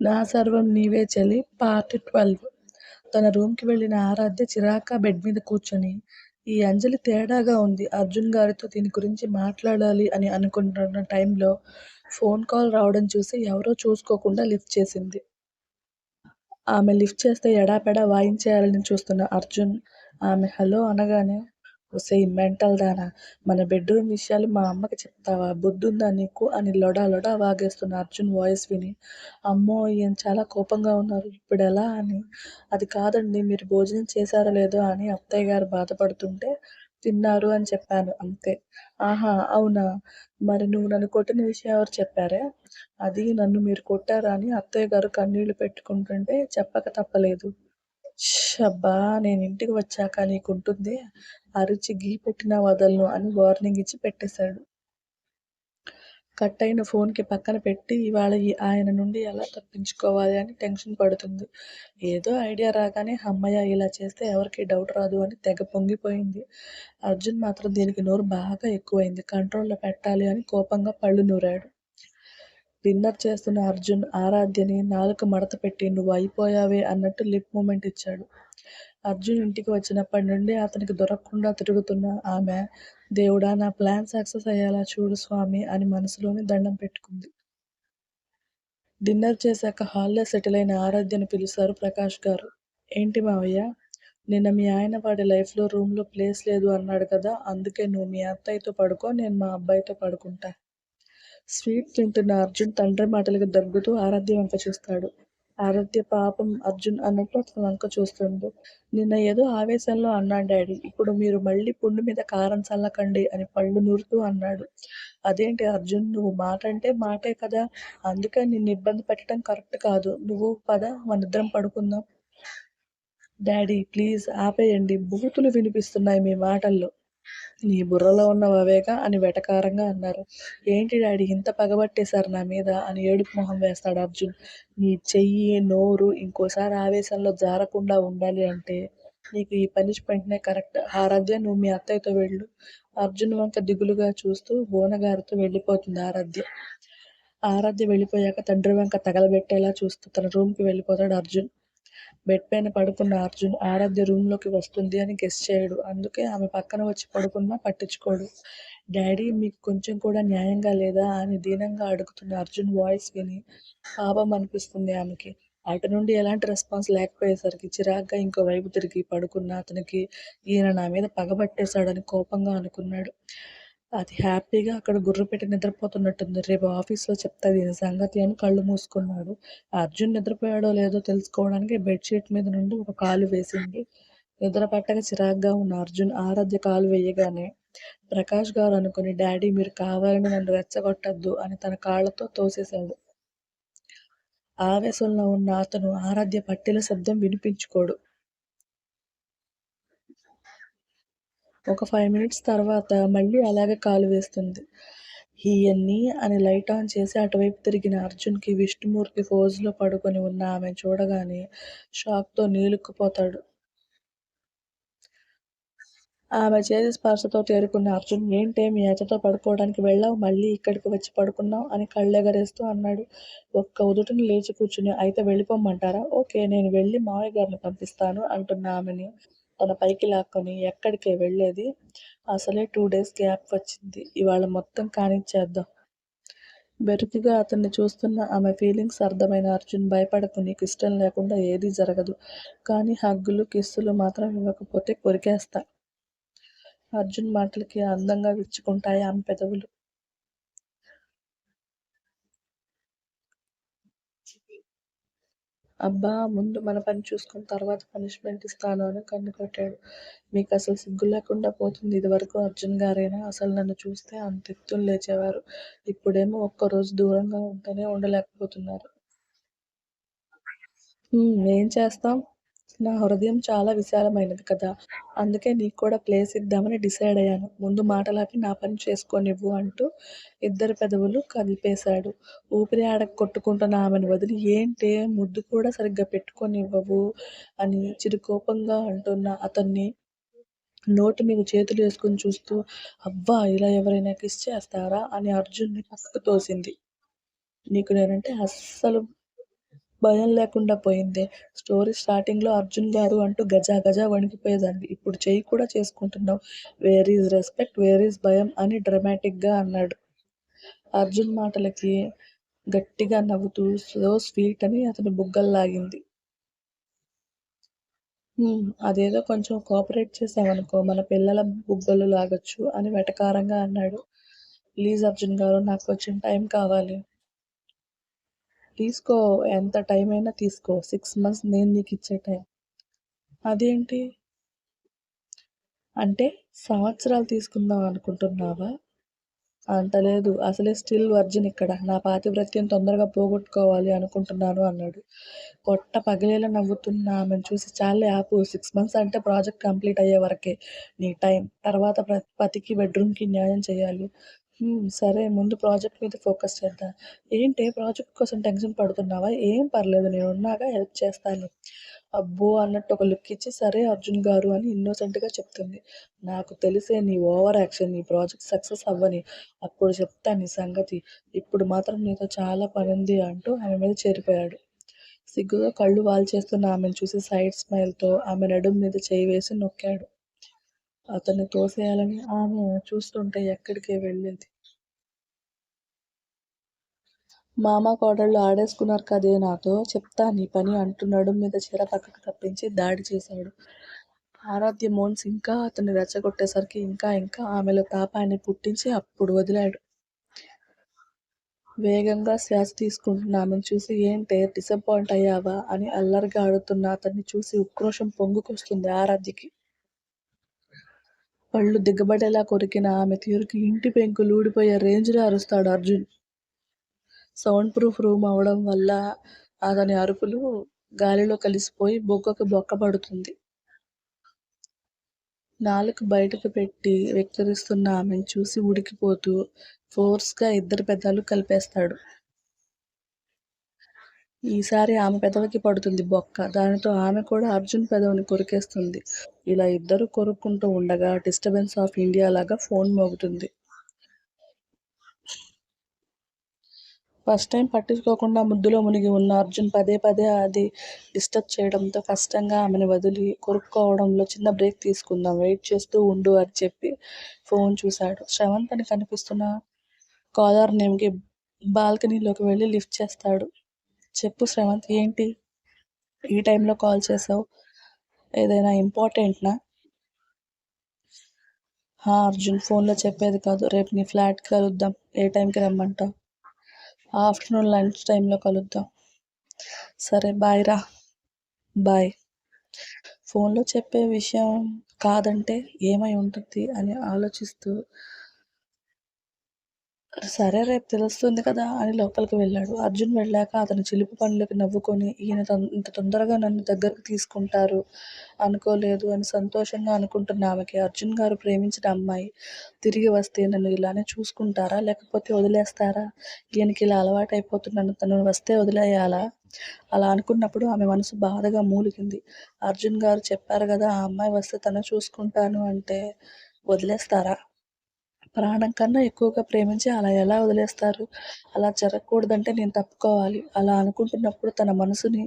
నా సర్వం నీవే చలి. Part twelve. తన రూమ్కి వెళ్ళిన ఆరాధ్య చిరాక బెడ్ మీద కూర్చొని ఈ అంజలి తేడాగా ఉంది. అర్జున్ గారితో దీని గురించి మాట్లాడాలి అని అనుకుంటున్న టైంలో ఫోన్ కాల్ రావడం చూసి ఎవరో చూసుకోకుండా లిఫ్ట్ చేసింది. ఆమె లిఫ్ట్ చేస్తే ఎడాపెడా వాయించేయాలని చూస్తున్న అర్జున్ ఆమె హలో అనగానే ఒసే మెంటల్ దానా. మన బెడ్రూమ్ విషయాలు మా అమ్మకి చెప్తావా? బుద్ధుందా నీకు? అని లొడా లొడా వాగేస్తున్న అర్జున్ వాయిస్ విని. అమ్మో ఈయన చాలా కోపంగా ఉన్నారు. ఇప్పుడు ఎలా అని. అది కాదండి మీరు భోజనం చేశారో లేదో అని అత్తయ్య గారు బాధపడుతుంటే తిన్నారు అని చెప్పాను అంతే. ఆహా అవునా? మరి నువ్వు నన్ను కొట్టిన విషయం ఎవరు చెప్పారే? అది నన్ను మీరు కొట్టారా అని అత్తయ్య గారు కన్నీళ్ళు పెట్టుకుంటుంటే చెప్పక తప్పలేదు. షబ్బా నేను ఇంటికి వచ్చాక నీకుంటుంది. అరిచి గీ పెట్టినా వదలను అని వార్నింగ్ ఇచ్చి పెట్టేశాడు. కట్ అయిన ఫోన్కి పక్కన పెట్టి ఇవాళ ఆయన నుండి ఎలా తప్పించుకోవాలి అని టెన్షన్ పడుతుంది. ఏదో ఐడియా రాగానే అమ్మయ్య ఇలా చేస్తే ఎవరికి డౌట్ రాదు అని తెగ పొంగిపోయింది. అర్జున్ మాత్రం దీనికి నోరు బాగా ఎక్కువైంది. కంట్రోల్లో పెట్టాలి అని కోపంగా పళ్ళు నూరాడు. డిన్నర్ చేస్తున్న అర్జున్ ఆరాధ్యని నాలుక మడత పెట్టి నువ్వు అయిపోయావే అన్నట్టు లిప్ మూమెంట్ ఇచ్చాడు. అర్జున్ ఇంటికి వచ్చినప్పటి నుండి అతనికి దొరకకుండా తిరుగుతున్న ఆమె దేవుడా నా ప్లాన్ సక్సెస్ అయ్యేలా చూడు స్వామి అని మనసులోని దండం పెట్టుకుంది. డిన్నర్ చేశాక హాల్లో సెటిల్ అయిన ఆరాధ్యను పిలిచారు ప్రకాష్ గారు. ఏంటి మావయ్య నిన్న మీ ఆయన వాడి లైఫ్లో రూమ్లో ప్లేస్ లేదు అన్నాడు కదా అందుకే నువ్వు మీ అత్తయ్యతో పడుకో నేను మా అబ్బాయితో పడుకుంటా స్వీట్ తింటున్న అర్జున్ తండ్రి మాటలకు దగ్గుతూ ఆరాధ్య వంక చూస్తాడు. ఆరాధ్య పాపం అర్జున్ అన్నట్లు అతను వంక చూస్తుంది. నిన్న ఏదో ఆవేశంలో అన్నాడు డాడీ. ఇప్పుడు మీరు మళ్ళీ పుండు మీద కారం చల్లకండి అని పళ్ళు నూరుతూ అన్నాడు. అదేంటి అర్జున్ నువ్వు మాట అంటే మాటే కదా. అందుకే నిన్ను ఇబ్బంది పెట్టడం కరెక్ట్ కాదు. నువ్వు పద మనిద్దరం పడుకుందాం. డాడీ ప్లీజ్ ఆపేయండి. బూతులు వినిపిస్తున్నాయి మీ మాటల్లో. నీ బుర్రలో ఉన్నవి అవేగా అని వెటకారంగా అన్నారు. ఏంటి డాడీ ఇంత పగబట్టేశారు నా మీద? అని ఏడుపు మొహం వేస్తాడు అర్జున్. నీ చెయ్యి నోరు ఇంకోసారి ఆవేశంలో జారకుండా ఉండాలి అంటే నీకు ఈ పనిష్మెంట్నే కరెక్ట్. ఆరాధ్య నువ్వు మీ అత్తయ్యతో వెళ్ళు. అర్జున్ వంక దిగులుగా చూస్తూ బోనగారితో వెళ్ళిపోతుంది ఆరాధ్య. ఆరాధ్య వెళ్ళిపోయాక తండ్రి వంక తగలబెట్టేలా చూస్తూ తన రూమ్కి వెళ్ళిపోతాడు అర్జున్. బెడ్ పైన పడుకున్న అర్జున్ ఆరాధ్య రూమ్లోకి వస్తుంది అని గెస్ చేయడు. అందుకే ఆమె పక్కన వచ్చి పడుకున్నా పట్టించుకోడు. డాడీ మీకు కొంచెం కూడా న్యాయంగా లేదా? అని దీనంగా అడుగుతున్న అర్జున్ వాయిస్ విని పాపం అనిపిస్తుంది ఆమెకి. అటు నుండి ఎలాంటి రెస్పాన్స్ లేకపోయేసరికి చిరాగ్గా ఇంకో వైపు తిరిగి పడుకున్న అతనికి ఈయన నా మీద పగబట్టేశాడని కోపంగా అనుకున్నాడు. అది హ్యాపీగా అక్కడ గుర్రు పెట్టి నిద్రపోతున్నట్టుంది. రేపు ఆఫీస్లో చెప్తాది దీని సంగతి అని కళ్ళు మూసుకున్నాడు. అర్జున్ నిద్రపోయాడో లేదో తెలుసుకోవడానికి బెడ్షీట్ మీద నుండి ఒక కాలు వేసింది. నిద్ర పట్టక చిరాగ్గా ఉన్న అర్జున్ ఆరాధ్య కాలు వేయగానే ప్రకాష్ గారు అనుకుని డాడీ మీరు కావాలని నన్ను రెచ్చగొట్టద్దు అని తన కాళ్ళతో తోసేశాడు. ఆవేశంలో ఉన్న అతను ఆరాధ్య పట్టిల శబ్దం వినిపించుకోడు. ఒక ఫైవ్ మినిట్స్ తర్వాత మళ్ళీ అలాగే కాలు వేస్తుంది. హీయన్ని అని లైట్ ఆన్ చేసి అటువైపు తిరిగిన అర్జున్కి విష్ణుమూర్తి ఫోజులో పడుకొని ఉన్న ఆమె చూడగానే షాక్తో నీలుక్కుపోతాడు. ఆమె చేతి స్పర్శతో తేరుకున్న అర్జున్ ఏంటే మీ అతతో పడుకోవడానికి వెళ్ళావు? మళ్ళీ ఇక్కడికి వచ్చి పడుకున్నావు? అని కళ్ళెగరేస్తూ అన్నాడు. ఒక్క ఉదుటిని లేచి కూర్చుని అయితే వెళ్ళిపోమంటారా? ఓకే నేను వెళ్ళి మావయ్య గారిని పంపిస్తాను అంటున్న ఆమెని. తన పైకి లాక్కొని ఎక్కడికే వెళ్ళేది? అసలే టూ డేస్ గ్యాప్ వచ్చింది. ఇవాళ మొత్తం కానిచ్చేద్దాం. బెరుకుగా అతన్ని చూస్తున్న ఆమె ఫీలింగ్స్ అర్థమైన అర్జున్ భయపడకు నీకు ఇష్టం లేకుండా ఏదీ జరగదు. కానీ హగ్గులు కిస్సులు మాత్రం ఇవ్వకపోతే కొరికేస్తా. అర్జున్ మాటలకి అందంగా విచ్చుకుంటాయి ఆమె పెదవులు. అబ్బా ముందు మన పని చూసుకుని తర్వాత పనిష్మెంట్ ఇస్తాను అని కన్ను కొట్టాడు. మీకు అసలు సిగ్గు లేకుండా పోతుంది ఇదివరకు అర్జున్ గారైనా అసలు నన్ను చూస్తే అంత ఎత్తులు లేచేవారు. ఇప్పుడేమో ఒక్కరోజు దూరంగా ఉంటేనే ఉండలేకపోతున్నారు. ఏం చేస్తాం? నా హృదయం చాలా విశాలమైనది కదా. అందుకే నీకు కూడా ప్లేస్ ఇద్దామని డిసైడ్ అయ్యాను. ముందు మాటలాపి నా పని చేసుకోనివ్వు అంటూ ఇద్దరు పెదవులు కదిపేశాడు ఊపిరి ఆడక కొట్టుకుంటున్న ఆమెను వదిలి ఏంటే ముద్దు కూడా సరిగ్గా పెట్టుకొనివ్వవు అని చిరుకోపంగా అంటున్న అతన్ని నోటి మీద చేతులు వేసుకుని చూస్తూ అవ్వా ఇలా ఎవరైనా కిస్ చేస్తారా? అని అర్జున్ని పక్కకు తోసింది. నీకు నేనంటే అస్సలు భయం లేకుండా పోయిందే. స్టోరీ స్టార్టింగ్లో అర్జున్ గారు అంటూ గజా గజా వణికిపోయేదాన్ని. ఇప్పుడు చెయ్యి కూడా చేసుకుంటున్నావు. Where is respect where is భయం అని డ్రమాటిక్గా అన్నాడు. అర్జున్ మాటలకి గట్టిగా నవ్వుతూ సో స్వీట్ అని అతని బుగ్గల్లాగింది అదేదో కొంచెం కోఆపరేట్ చేసామనుకో మన పిల్లల బుగ్గలు లాగొచ్చు అని వెటకారంగా అన్నాడు. ప్లీజ్ అర్జున్ గారు నాకు కొంచెం టైం కావాలి. తీసుకో ఎంత టైం అయినా తీసుకో. సిక్స్ మంత్స్ నేను నీకు ఇచ్చే టైం. అదేంటి? అంటే సంవత్సరాలు తీసుకుందాం అనుకుంటున్నావా? అంత లేదు. అసలే స్టిల్ వర్జిన్ ఇక్కడ. నా పాతివ్రత్యం తొందరగా పోగొట్టుకోవాలి అనుకుంటున్నాను అన్నాడు. కొట్ట పగిలేలా నవ్వుతున్న ఆమెను చూసి చాలే ఆపు. సిక్స్ మంత్స్ అంటే ప్రాజెక్ట్ కంప్లీట్ అయ్యే వరకే నీ టైం. తర్వాత ప్ర- పతికి బెడ్రూమ్కి న్యాయం చేయాలి. సరే. ముందు ప్రాజెక్ట్ మీద ఫోకస్ చేద్దాం. ఏంటి? ప్రాజెక్ట్ కోసం టెన్షన్ పడుతున్నావా? ఏం పర్లేదు. నేను ఉన్నాగా హెల్ప్ చేస్తాను. అబ్బో! అన్నట్టు ఒక లుక్ ఇచ్చి సరే అర్జున్ గారు అని ఇన్నోసెంట్గా చెప్తుంది. నాకు తెలిసే నీ ఓవర్ యాక్షన్ నీ ప్రాజెక్ట్ సక్సెస్ అవ్వని. అప్పుడు చెప్తా నీ సంగతి. ఇప్పుడు మాత్రం నీతో చాలా పని ఉంది అంటూ ఆమె మీద చేరిపోయాడు. సిగ్గుగా కళ్ళు వాల్చేస్తున్న ఆమెను చూసి సైడ్ స్మైల్తో ఆమె నడుము మీద చేయి వేసి నొక్కాడు. అతన్ని తోసేయాలని ఆమె చూస్తుంటే ఎక్కడికే వెళ్ళేది. మామ కోడళ్ళు ఆడేసుకున్నారు కదే నాతో. చెప్తా నీ పని అంటూ నడుము మీద చీర పక్కకు తప్పించి దాడి చేశాడు. ఆరాధ్య మోన్స్ ఇంకా అతన్ని రెచ్చగొట్టేసరికి ఇంకా ఇంకా ఆమెలో తాపాన్ని పుట్టించి అప్పుడు వదిలాడు. వేగంగా శ్వాస తీసుకుంటున్న ఆమెను చూసి ఏంటే డిసప్పాయింట్ అయ్యావా? అని అల్లరిగా అడుగుతున్న అతన్ని చూసి ఉక్రోషం పొంగుకొస్తుంది ఆరాధ్యకి. పళ్ళు దిగబడేలా కొరికిన ఆమె తీరుకి ఇంటి పెంకులు ఊడిపోయే రేంజ్లో అరుస్తాడు అర్జున్. సౌండ్ ప్రూఫ్ రూమ్ అవడం వల్ల అతని అరుపులు గాలిలో కలిసిపోయి బొగ్గకు బొక్క పడుతుంది. నాలుక బయటకు పెట్టి వెక్కిరిస్తున్న ఆమెను చూసి ఉడికిపోతూ ఫోర్స్గా ఇద్దరు పెదాలు కలిపేస్తాడు. ఈసారి ఆమె పెదవికి పడుతుంది బొక్క. దానితో ఆమె కూడా అర్జున్ పెదవిని కొరికేస్తుంది. ఇలా ఇద్దరు కొరుక్కుంటూ ఉండగా డిస్టర్బెన్స్ ఆఫ్ ఇండియా లాగా ఫోన్ మోగుతుంది. ఫస్ట్ టైం పట్టించుకోకుండా ముద్దులో మునిగి ఉన్న అర్జున్ పదే పదే అది డిస్టర్బ్ చేయడంతో కష్టంగా ఆమెను వదిలి కొరుక్కోవడంలో చిన్న బ్రేక్ తీసుకుందాం. వెయిట్ చేస్తూ ఉండు అని చెప్పి ఫోన్ చూశాడు. శ్రవంత్ అని కనిపిస్తున్న కాలర్ నేమ్కి బాల్కనీలోకి వెళ్ళి లిఫ్ట్ చేస్తాడు. చెప్పు శ్రవంత్ ఏంటి? ఈ టైంలో కాల్ చేసావు. ఏదైనా ఇంపార్టెంట్నా హా అర్జున్ ఫోన్లో చెప్పేది కాదు. రేపు నీ ఫ్లాట్ కలుద్దాం. ఏ టైంకి రమ్మంటావు? ఆఫ్టర్నూన్ లంచ్ టైంలో కలుద్దాం. సరే బాయ్ రా. బాయ్ ఫోన్లో చెప్పే విషయం కాదంటే ఏమై ఉంటుంది అని ఆలోచిస్తూ సరే రేపు తెలుస్తుంది కదా అని లోపలికి వెళ్ళాడు. అర్జున్ వెళ్ళాక అతని చిలిపి పనులకు నవ్వుకొని ఈయన తొం- ఇంత తొందరగా నన్ను దగ్గరకు తీసుకుంటారు అనుకోలేదు అని సంతోషంగా అనుకుంటున్న ఆమెకి అర్జున్ గారు ప్రేమించిన అమ్మాయి తిరిగి వస్తే నన్ను ఇలానే చూసుకుంటారా? లేకపోతే వదిలేస్తారా? ఈయనకి ఇలా అలవాటైపోతున్నాను. తను వస్తే వదిలేయాలా? అలా అనుకున్నప్పుడు ఆమె మనసు బాధగా మూలిగింది. అర్జున్ గారు చెప్పారు కదా ఆ అమ్మాయి వస్తే తను చూసుకుంటాను అంటే వదిలేస్తారా? ప్రాణం కన్నా ఎక్కువగా ప్రేమించి అలా ఎలా వదిలేస్తారు? అలా జరగకూడదంటే నేను తప్పుకోవాలి. అలా అనుకుంటున్నప్పుడు తన మనసుని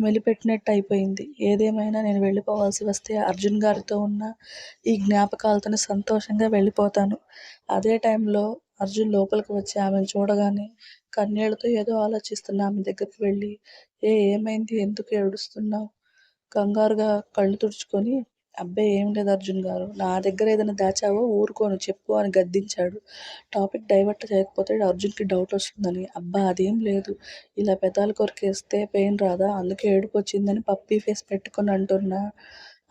మెలిపెట్టినట్టు అయిపోయింది. ఏదేమైనా నేను వెళ్ళిపోవాల్సి వస్తే అర్జున్ గారితో ఉన్న ఈ జ్ఞాపకాలతోనే సంతోషంగా వెళ్ళిపోతాను. అదే టైంలో అర్జున్ లోపలికి వచ్చి ఆమెను చూడగానే కన్నీళ్ళతో ఏదో ఆలోచిస్తున్న ఆమె దగ్గరికి వెళ్ళి ఏ ఏమైంది? ఎందుకు ఏడుస్తున్నావు? కంగారుగా కళ్ళు తుడుచుకొని అబ్బే ఏం లేదు అర్జున్ గారు. నా దగ్గర ఏదైనా దాచావో? ఊరుకోను చెప్పు అని గద్దించాడు. టాపిక్ డైవర్ట్ చేయకపోతే అర్జున్కి డౌట్ వస్తుందని. అబ్బా అదేం లేదు. ఇలా పెదాలు కొరికేస్తే పెయిన్ రాదా? అందుకే ఏడుపు వచ్చిందని పప్పీ ఫేస్ పెట్టుకొని అంటున్నా.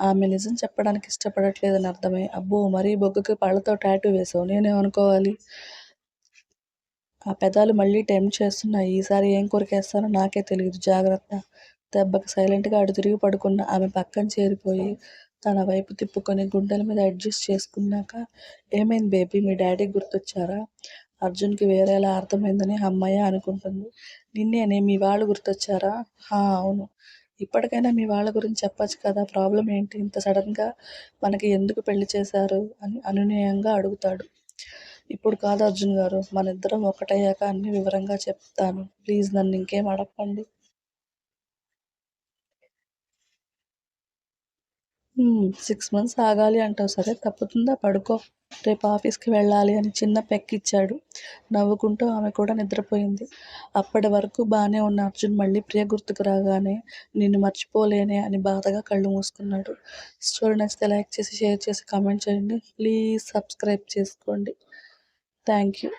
ఆమె నిజం చెప్పడానికి ఇష్టపడట్లేదని అర్థమై. అబ్బో మరీ బొగ్గకి పళ్ళతో టాటూ వేసావు. నేనేమనుకోవాలి? ఆ పెదాలు మళ్ళీ టెంప్ట్ చేస్తున్నాయి. ఈసారి ఏం కొరికేస్తానో నాకే తెలియదు జాగ్రత్త. దెబ్బకి సైలెంట్గా అటు తిరిగి పడుకున్న ఆమె పక్కన చేరిపోయి తన వైపు తిప్పుకొని గుండెల మీద అడ్జస్ట్ చేసుకున్నాక ఏమైంది బేబీ? మీ డాడీ గుర్తొచ్చారా? అర్జున్కి వేరేలా అర్థమైందని అమ్మాయి అనుకుంటుంది. నిన్నేనే మీ వాళ్ళు గుర్తొచ్చారా? హా అవును. ఇప్పటికైనా మీ వాళ్ళ గురించి చెప్పచ్చు కదా ప్రాబ్లం ఏంటి? ఇంత సడన్గా మనకి ఎందుకు పెళ్ళి చేశారు? అని అనునయంగా అడుగుతాడు. ఇప్పుడు కాదు అర్జున్ గారు మన ఇద్దరం ఒకటయ్యాక అన్ని వివరంగా చెప్తాను. ప్లీజ్ నన్ను ఇంకేం అడగండి సిక్స్ మంత్స్ ఆగాలి అంటావు. సరే తప్పుతుందా? పడుకో. రేపు ఆఫీస్కి వెళ్ళాలి అని చిన్న పెక్కిచ్చాడు నవ్వుకుంటూ ఆమె కూడా నిద్రపోయింది. అప్పటి వరకు బాగానే ఉన్న అర్జున్ మళ్ళీ ప్రియ గుర్తుకు రాగానే నిన్ను మర్చిపోలేనే అని బాధగా కళ్ళు మూసుకున్నాడు. స్టోరీ నచ్చితే లైక్ చేసి షేర్ చేసి కామెంట్ చేయండి. ప్లీజ్ సబ్స్క్రైబ్ చేసుకోండి. Thank you.